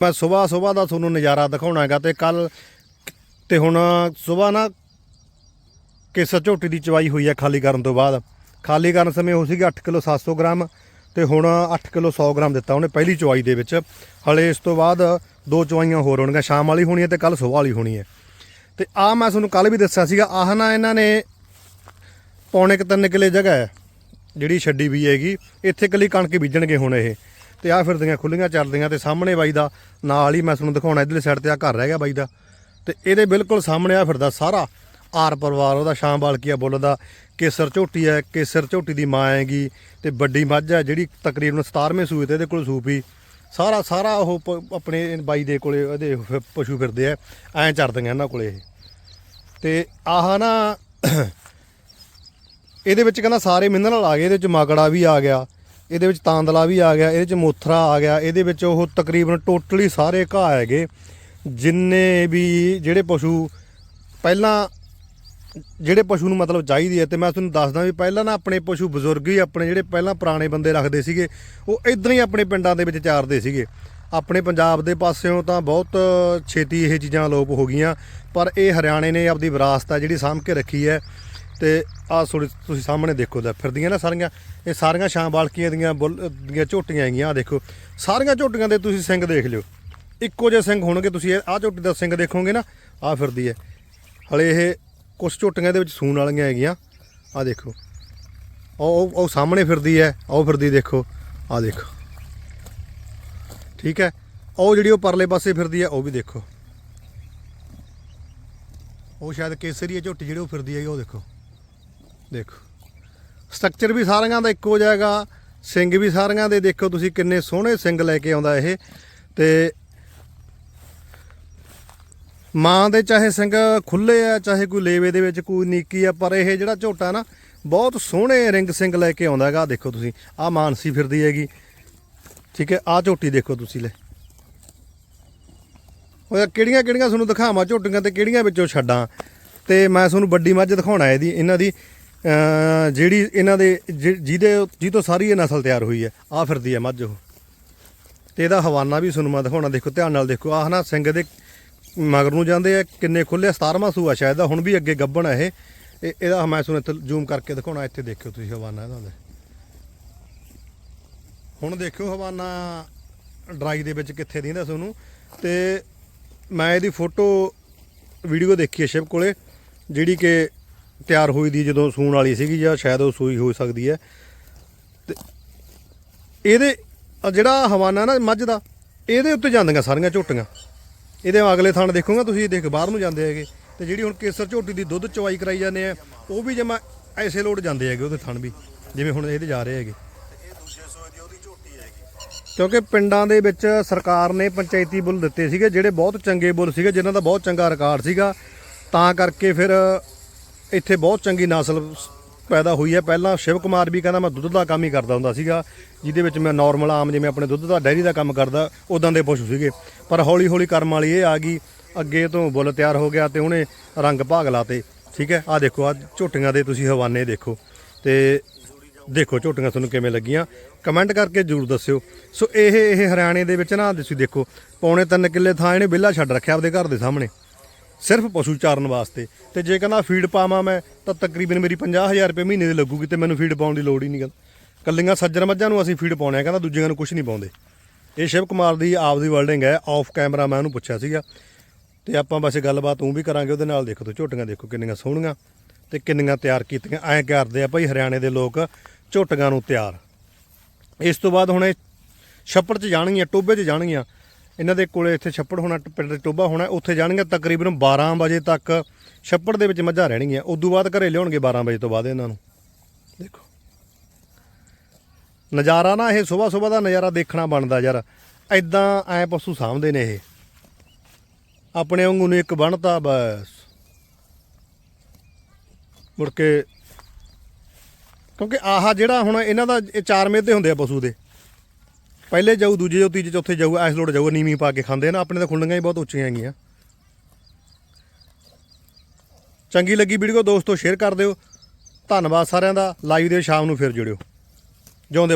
ਮੈਂ ਸਵੇਰ ਸਵੇਰ ਦਾ ਤੁਹਾਨੂੰ ਨਜ਼ਾਰਾ ਦਿਖਾਉਣਾ ਹੈਗਾ ਤੇ ਕੱਲ ਤੇ ਹੁਣ ਸਵੇਰ ਨਾ ਕਿਸ ਝੋਟੀ ਦੀ ਚਵਾਈ ਹੋਈ ਹੈ ਖਾਲੀ ਕਰਨ ਤੋਂ ਬਾਅਦ। ਖਾਲੀ ਕਰਨ ਸਮੇਂ ਹੋ ਸੀਗਾ 8 ਕਿਲੋ 700 ਗ੍ਰਾਮ ਤੇ ਹੁਣ 8 ਕਿਲੋ 100 ਗ੍ਰਾਮ ਦਿੱਤਾ ਉਹਨੇ ਪਹਿਲੀ ਚਵਾਈ ਦੇ ਵਿੱਚ। ਹਲੇ ਇਸ ਤੋਂ ਬਾਅਦ ਦੋ ਚਵਾਈਆਂ ਹੋਰ ਹੋਣਗੀਆਂ, ਸ਼ਾਮ ਵਾਲੀ ਹੋਣੀ ਹੈ ਤੇ ਕੱਲ ਸਵੇਰ ਵਾਲੀ ਹੋਣੀ ਹੈ। ਤੇ ਆ ਮੈਂ ਤੁਹਾਨੂੰ ਕੱਲ ਵੀ ਦੱਸਿਆ ਸੀਗਾ, ਆਹ ਨਾ ਇਹਨਾਂ ਨੇ ਪੌਣੇ ਕੁ ਤਿੰਨ ਕਿਲੇ ਜਗ੍ਹਾ ਹੈ ਜਿਹੜੀ ਛੱਡੀ ਵੀ ਹੈਗੀ, ਇੱਥੇ ਕੱਲੀ ਕਣਕ ਬੀਜਣਗੇ ਹੁਣ ਇਹ। ਤੇ ਆ ਫਿਰਦੀਆਂ ਖੁੱਲੀਆਂ ਚੱਲਦੀਆਂ ਤੇ ਸਾਹਮਣੇ ਬਾਈ ਦਾ, ਨਾਲ ਹੀ ਮੈਂ ਤੁਹਾਨੂੰ ਦਿਖਾਉਣਾ, ਇਧਰਲੀ ਸਾਈਡ ਤੇ ਆ ਘਰ ਰਹਿ ਗਿਆ ਬਾਈ ਦਾ। ਤੇ ਇਹਦੇ ਬਿਲਕੁਲ ਸਾਹਮਣੇ ਆ ਫਿਰਦਾ ਸਾਰਾ ਆਰ ਪਰਿਵਾਰ, ਉਹਦਾ ਸ਼ਾਮ ਬਾਲਕੀਆ ਬੋਲਦਾ ਕੇਸਰ ਝੋਟੀ ਹੈ, ਕੇਸਰ ਝੋਟੀ ਦੀ ਮਾਂ ਹੈਗੀ ਤੇ ਵੱਡੀ ਮੱਝ ਹੈ, ਜਿਹੜੀ ਤਕਰੀਬਨ 17ਵੇਂ ਸੂਏ ਤੇ ਇਹਦੇ ਕੋਲ ਸੂਪੀ। ਸਾਰਾ ਸਾਰਾ ਉਹ ਪ- ਆਪਣੇ ਬਾਈ ਦੇ ਕੋਲੇ, ਇਹਦੇ ਫ- ਪਸ਼ੂ ਫਿਰਦੇ ਆ, ਐਂ ਚਰਦੀਆਂ ਇਹਨਾਂ ਕੋਲੇ ਇਹ। ਤੇ ਆਹ ਨਾ, ਇਹਦੇ ਵਿੱਚ ਕਹਿੰਦਾ ਸਾਰੇ ਮਿਨਰਲ ਆ ਗਏ, ਇਹਦੇ ਵਿੱਚ ਮਾਗੜਾ ਵੀ ਆ ਗਿਆ। ਇਹਦੇ ਵਿੱਚ ਤਾਂਦਲਾ ਵੀ ਆ ਗਿਆ, ਇਹਦੇ ਵਿੱਚ ਮੋਥਰਾ ਆ ਗਿਆ, ਇਹਦੇ ਵਿੱਚ ਉਹ ਤਕਰੀਬਨ ਟੋਟਲੀ ਸਾਰੇ ਘਾਹ ਹੈਗੇ। ਜਿੰਨੇ ਵੀ ਜਿਹੜੇ ਪਸ਼ੂ, ਪਹਿਲਾਂ ਜਿਹੜੇ ਪਸ਼ੂ ਨੂੰ ਮਤਲਬ ਚਾਹੀਦੀ ਹੈ, ਤੇ ਮੈਂ ਤੁਹਾਨੂੰ ਦੱਸਦਾ ਵੀ ਪਹਿਲਾਂ ਨਾ ਆਪਣੇ ਪਸ਼ੂ ਬਜ਼ੁਰਗ ਹੀ ਆਪਣੇ ਜਿਹੜੇ ਪਹਿਲਾਂ ਪੁਰਾਣੇ ਬੰਦੇ ਰੱਖਦੇ ਸੀਗੇ, ਉਹ ਇਦਾਂ ਹੀ ਆਪਣੇ ਪਿੰਡਾਂ ਦੇ ਵਿੱਚ ਚਾਰਦੇ ਸੀਗੇ। ਆਪਣੇ ਪੰਜਾਬ ਦੇ ਪਾਸਿਓਂ ਤਾਂ ਬਹੁਤ ਛੇਤੀ ਇਹ ਚੀਜ਼ਾਂ ਅਲੋਪ ਹੋ ਗਈਆਂ, ਪਰ ਇਹ ਹਰਿਆਣੇ ਨੇ ਆਪਦੀ ਵਿਰਾਸਤ ਆ ਜਿਹੜੀ ਸਾਂਭ ਕੇ ਰੱਖੀ ਹੈ। ਤੇ ਆਹ ਤੁਸੀਂ ਸਾਹਮਣੇ ਦੇਖੋ ਲੈ ਫਿਰਦੀਆਂ ਨਾ ਸਾਰੀਆਂ। ਇਹ ਸਾਰੀਆਂ ਸ਼ਾਮ ਬਾਲਕੀਆਂ ਦੀਆਂ ਬੁੱਲ ਦੀਆਂ ਝੋਟੀਆਂ ਹੈਗੀਆਂ, ਆਹ ਦੇਖੋ। ਸਾਰੀਆਂ ਝੋਟੀਆਂ ਦੇ ਤੁਸੀਂ ਸਿੰਘ ਦੇਖ ਲਿਓ। ਇੱਕੋ ਜਿਹੇ ਸਿੰਘ ਹੋਣਗੇ ਤੁਸੀਂ, ਇਹ ਆਹ ਝੋਟੀ ਦਾ ਸਿੰਘ ਦੇਖੋਗੇ ਨਾ, ਆਹ ਫਿਰਦੀ ਹੈ। ਹਲੇ ਇਹ ਕੁਝ ਝੋਟੀਆਂ ਦੇ ਵਿੱਚ ਸੂਣ ਵਾਲੀਆਂ ਹੈਗੀਆਂ। ਆਹ ਦੇਖੋ। ਉਹ ਉਹ- ਸਾਹਮਣੇ ਫਿਰਦੀ ਹੈ, ਉਹ ਫਿਰਦੀ ਦੇਖੋ। ਆਹ ਦੇਖੋ। ਠੀਕ ਹੈ। ਉਹ ਜਿਹੜੀ ਉਹ ਪਰਲੇ ਪਾਸੇ ਫਿਰਦੀ ਹੈ, ਉਹ ਵੀ ਦੇਖੋ। ਉਹ ਸ਼ਾਇਦ ਕੇਸਰੀ ਹੈ, ਝੋਟੀ ਜਿਹੜੀ ਉਹ ਫਿਰਦੀ ਹੈ ਉਹ ਦੇਖੋ। ਦੇਖੋ। ਸਟਰਕਚਰ ਵੀ ਸਾਰਿਆਂ ਦਾ ਇੱਕੋ ਜਿਹਾ ਹੈਗਾ। ਸਿੰਘ ਵੀ ਸਾਰਿਆਂ ਦੇ। ਦੇਖੋ ਤੁਸੀਂ ਕਿੰਨੇ ਸੋਹਣੇ ਸਿੰਘ ਲੈ ਕੇ ਆਉਂਦਾ ਇਹ। ਤੇ ਮਾਂ ਦੇ ਚਾਹੇ ਸਿੰਘ ਖੁੱਲੇ ਆ, ਚਾਹੇ ਕੋਈ ਲੇਵੇ ਦੇ ਵਿੱਚ ਕੋਈ ਨੀਕੀ ਆ, ਪਰ ਇਹ ਜਿਹੜਾ ਝੋਟਾ ਨਾ, ਬਹੁਤ ਸੋਹਣੇ ਰਿੰਗ ਸਿੰਘ ਲੈ ਕੇ ਆਉਂਦਾ ਹੈਗਾ। ਆਹ ਦੇਖੋ ਤੁਸੀਂ, ਆਹ ਮਾਨਸੀ ਫਿਰਦੀ ਹੈਗੀ। ਠੀਕ ਹੈ, ਆਹ ਝੋਟੀ ਦੇਖੋ ਤੁਸੀਂ ਲੈ। ਉਹ ਕਿਹੜੀਆਂ ਕਿਹੜੀਆਂ ਤੁਹਾਨੂੰ ਦਿਖਾਵਾਂ ਝੋਟੀਆਂ ਤੇ ਕਿਹੜੀਆਂ ਵਿੱਚੋਂ ਛੱਡਾਂ। ਤੇ ਮੈਂ ਤੁਹਾਨੂੰ ਵੱਡੀ ਮੱਝ ਦਿਖਾਉਣਾ ਇਹਦੀ ਇਹਨਾਂ ਦੀ। ਜਿਹੜੀ ਇਹਨਾਂ ਦੇ ਜਿ- ਜਿਹਦੇ ਜਿਹਦੇ ਤੋਂ ਸਾਰੀ ਇਹ ਨਸਲ ਤਿਆਰ ਹੋਈ ਹੈ, ਆਹ ਫਿਰਦੀ ਹੈ ਮੱਝ ਉਹ। ਤੇ ਇਹਦਾ ਹਵਾਨਾ ਵੀ ਤੁਹਾਨੂੰ ਮੈਂ ਦਿਖਾਉਣਾ, ਦੇਖੋ, ਧਿਆਨ ਨਾਲ ਦੇਖੋ, ਆਹ ਨਾ ਸਿੰਘ ਦੇ ਮਗਰ ਨੂੰ ਜਾਂਦੇ ਆ, ਕਿੰਨੇ ਖੁੱਲੇ 17ਵਾਂ ਸੂਆ ਸ਼ਾਇਦ ਦਾ ਹੁਣ ਵੀ ਅੱਗੇ ਗੱਬਣ ਆ ਇਹ। ਇਹ- ਇਹਦਾ ਮੈਂ ਤੁਹਾਨੂੰ ਇੱਥੇ ਜ਼ੂਮ ਕਰਕੇ ਦਿਖਾਉਣਾ, ਇੱਥੇ ਦੇਖਿਓ ਤੁਸੀਂ ਹਵਾਨਾ ਇਹਦਾ ਦੇ ਹੁਣ ਦੇਖਿਓ ਹਵਾਨਾ ਡਰਾਈ ਦੇ ਵਿੱਚ ਕਿੱਥੇ ਦਿੰਦਾ ਤੁਹਾਨੂੰ ਤੇ ਮੈਂ ਇਹਦੀ ਫੋਟੋ, ਵੀਡੀਓ ਦੇਖੀ ਹੈ ਸ਼ਿਵ ਕੋਲੇ, ਜਿਹੜੀ ਕਿ ਤਿਆਰ ਹੋਈ ਦੀ ਜਦੋਂ ਸੂਣ ਵਾਲੀ ਸੀਗੀ ਜਾਂ ਸ਼ਾਇਦ ਉਹ ਸੂਈ ਹੋ ਸਕਦੀ ਹੈ। ਤੇ ਇਹਦੇ ਜਿਹੜਾ ਹਵਾਨਾ ਨਾ ਮੱਝ ਦਾ, ਇਹਦੇ ਉੱਤੇ ਜਾਂਦੀਆਂ ਸਾਰੀਆਂ ਝੋਟੀਆਂ। ਇਹਦੇ ਅਗਲੇ ਥਣ ਦੇਖੋਗਾ ਤੁਸੀਂ, ਦੇਖ ਬਾਹਰ ਨੂੰ ਜਾਂਦੇ ਹੈਗੇ। ਤੇ ਜਿਹੜੀ ਹੁਣ ਕੇਸਰ ਝੋਟੀ ਦੀ ਦੁੱਧ ਚਵਾਈ ਕਰਾਈ ਜਾਂਦੇ ਆ, ਉਹ ਵੀ ਜਮਾ ਐਸੇ ਲੋਡ ਜਾਂਦੇ ਹੈਗੇ ਉਹਦੇ ਥਣ ਵੀ, ਜਿਵੇਂ ਹੁਣ ਇਹਦੇ ਜਾ ਰਹੇ ਹੈਗੇ। ਕਿਉਂਕਿ ਪਿੰਡਾਂ ਦੇ ਵਿੱਚ ਸਰਕਾਰ ਨੇ ਪੰਚਾਇਤੀ ਬੁੱਲ ਦਿੱਤੇ ਸੀਗੇ, ਜਿਹੜੇ ਬਹੁਤ ਚੰਗੇ ਬੁੱਲ ਸੀਗੇ, ਜਿਨ੍ਹਾਂ ਦਾ ਬਹੁਤ ਚੰਗਾ ਰਿਕਾਰਡ ਸੀਗਾ। ਤਾਂ ਕਰਕੇ ਫਿਰ ਇੱਥੇ ਬਹੁਤ ਚੰਗੀ ਨਸਲ ਪੈਦਾ ਹੋਈ ਹੈ। ਪਹਿਲਾਂ ਸ਼ਿਵ ਕੁਮਾਰ ਵੀ ਕਹਿੰਦਾ, ਮੈਂ ਦੁੱਧ ਦਾ ਕੰਮ ਹੀ ਕਰਦਾ ਹੁੰਦਾ ਸੀਗਾ, ਜਿਹਦੇ ਵਿੱਚ ਮੈਂ ਨਾਰਮਲ ਆਮ ਜਿਵੇਂ ਆਪਣੇ ਦੁੱਧ ਦਾ ਡੈਰੀ ਦਾ ਕੰਮ ਕਰਦਾ ਉਦਾਂ ਦੇ ਪਸ਼ੂ ਸੀਗੇ। ਪਰ ਹੌਲੀ ਹੌਲੀ ਕਰਮ ਵਾਲੀ ਇਹ ਆ ਗਈ, ਅੱਗੇ ਤੋਂ ਬੁੱਲ ਤਿਆਰ ਹੋ ਗਿਆ ਤੇ ਉਹਨੇ ਰੰਗ ਭਾਗ ਲਾਤੇ, ਠੀਕ ਹੈ? ਆ ਦੇਖੋ ਆ ਝੋਟੀਆਂ ਦੇ ਤੁਸੀਂ ਹਵਾਨੇ ਦੇਖੋ ਤੇ ਦੇਖੋ ਝੋਟੀਆਂ ਤੁਹਾਨੂੰ ਕਿਵੇਂ ਲੱਗੀਆਂ। ਕਮੈਂਟ ਕਰਕੇ ਜਰੂਰ ਦੱਸਿਓ। ਸੋ ਇਹ ਇਹ ਹਰਿਆਣੇ ਦੇ ਵਿੱਚ ਨਾ ਤੁਸੀਂ ਦੇਖੋ, ਪੌਣੇ 3 ਕਿੱਲੇ ਥਾਂ ਇਹਨੇ ਵਿਹਲਾ ਛੱਡ ਰੱਖਿਆ ਆਪਦੇ ਘਰ ਦੇ ਸਾਹਮਣੇ। ਸਿਰਫ ਪਸ਼ੂ ਚਾਰਨ ਵਾਸਤੇ। ਤੇ ਜੇ ਕਹਿੰਦਾ ਫੀਡ ਪਾਵਾਂ ਮੈਂ, ਤਾਂ ਤਕਰੀਬਨ ਮੇਰੀ 50000 ਰੁਪਏ ਮਹੀਨੇ ਦੀ ਲੱਗੂਗੀ ਤੇ ਮੈਨੂੰ ਫੀਡ ਪਾਉਣ ਦੀ ਲੋੜ ਹੀ ਨਹੀਂ gal ਕੱਲੀਆਂ ਸੱਜਰ ਮੱਝਾਂ ਨੂੰ ਅਸੀਂ ਫੀਡ ਪਾਉਣੇ ਆ, ਕਹਿੰਦਾ ਦੂਜਿਆਂ ਨੂੰ ਕੁਝ ਨਹੀਂ ਪਾਉਂਦੇ। ਇਹ ਸ਼ਿਵ ਕੁਮਾਰ ਦੀ ਆਪਦੀ ਵਰਲਡਿੰਗ ਹੈ ਆਫ ਕੈਮਰਾ ਮੈਂ ਉਹਨੂੰ ਪੁੱਛਿਆ ਸੀਗਾ। ਤੇ ਆਪਾਂ ਵੈਸੇ ਗੱਲਬਾਤ ਉਹ ਵੀ ਕਰਾਂਗੇ, ਉਹਦੇ ਨਾਲ ਦੇਖੋ ਤੋ ਝੋਟੀਆਂ ਦੇਖੋ ਕਿੰਨੀਆਂ ਸੋਹਣੀਆਂ ਤੇ ਕਿੰਨੀਆਂ ਤਿਆਰ ਕੀਤੀਆਂ। ਐਂ ਕਰਦੇ ਆ ਭਾਈ ਹਰਿਆਣੇ ਦੇ ਲੋਕ ਝੋਟੀਆਂ ਨੂੰ ਤਿਆਰ। ਇਸ ਤੋਂ ਬਾਅਦ ਹੁਣ ਇਹ ਛੱਪੜ 'ਚ ਜਾਣਗੀਆਂ ਟੋਬੇ 'ਚ ਜਾਣਗੀਆਂ। ਇਹਨਾਂ ਦੇ ਕੋਲੇ ਇੱਥੇ ਛੱਪੜ ਹੋਣਾ, ਪਿੰਡ ਦੇ ਟੋਬਾ ਹੋਣਾ, ਉੱਥੇ ਜਾਣਗੇ ਤਕਰੀਬਨ 12 ਵਜੇ ਤੱਕ ਛੱਪੜ ਦੇ ਵਿੱਚ ਮੱਝਾਂ ਰਹਿਣਗੀਆਂ। ਉਦੋਂ ਬਾਅਦ ਘਰੇ ਲਿਆਉਣਗੇ 12 ਵਜੇ ਤੋਂ ਬਾਅਦ ਇਹਨਾਂ ਨੂੰ। ਦੇਖੋ। ਨਜ਼ਾਰਾ ਨਾ ਇਹ ਸਵੇਰ ਸਵੇਰ ਦਾ ਨਜ਼ਾਰਾ ਦੇਖਣਾ ਬਣਦਾ ਯਾਰ। ਐਦਾਂ ਐ ਪਸ਼ੂ ਸਾਂਭਦੇ ਨੇ ਇਹ। ਆਪਣੇ ਵਾਂਗੂ ਨੂੰ ਇੱਕ ਬਣਤਾ, ਬਸ। ਮੁੜ ਕੇ ਕਿਉਂਕਿ ਆਹ ਜਿਹੜਾ ਹੁਣ ਇਹਨਾਂ ਦਾ, ਇਹ ਚਾਰ ਮੇਦੇ ਹੁੰਦੇ ਆ ਪਸ਼ੂ ਦੇ। ਪਹਿਲੇ ਜਾਊ, ਦੂਜੇ ਜਾਊ, ਤੀਜੇ, ਚੌਥੇ ਜਾਊ, ਐਸ ਲੋੜ ਜਾਊ, ਨੀਵੀਂ ਪਾ ਕੇ ਖਾਂਦੇ ਨਾ, ਆਪਣੇ ਤਾਂ ਖੁੰਡੀਆਂ ਹੀ ਬਹੁਤ ਉੱਚੀਆਂ ਹੈਗੀਆਂ। ਚੰਗੀ ਲੱਗੀ ਵੀਡੀਓ, ਦੋਸਤੋ, ਸ਼ੇਅਰ ਕਰ ਦਿਓ। ਧੰਨਵਾਦ ਸਾਰਿਆਂ ਦਾ, ਲਾਈਵ ਦੇ ਸ਼ਾਮ ਨੂੰ ਫਿਰ ਜੁੜਿਓ। ਜਿਉਂਦੇ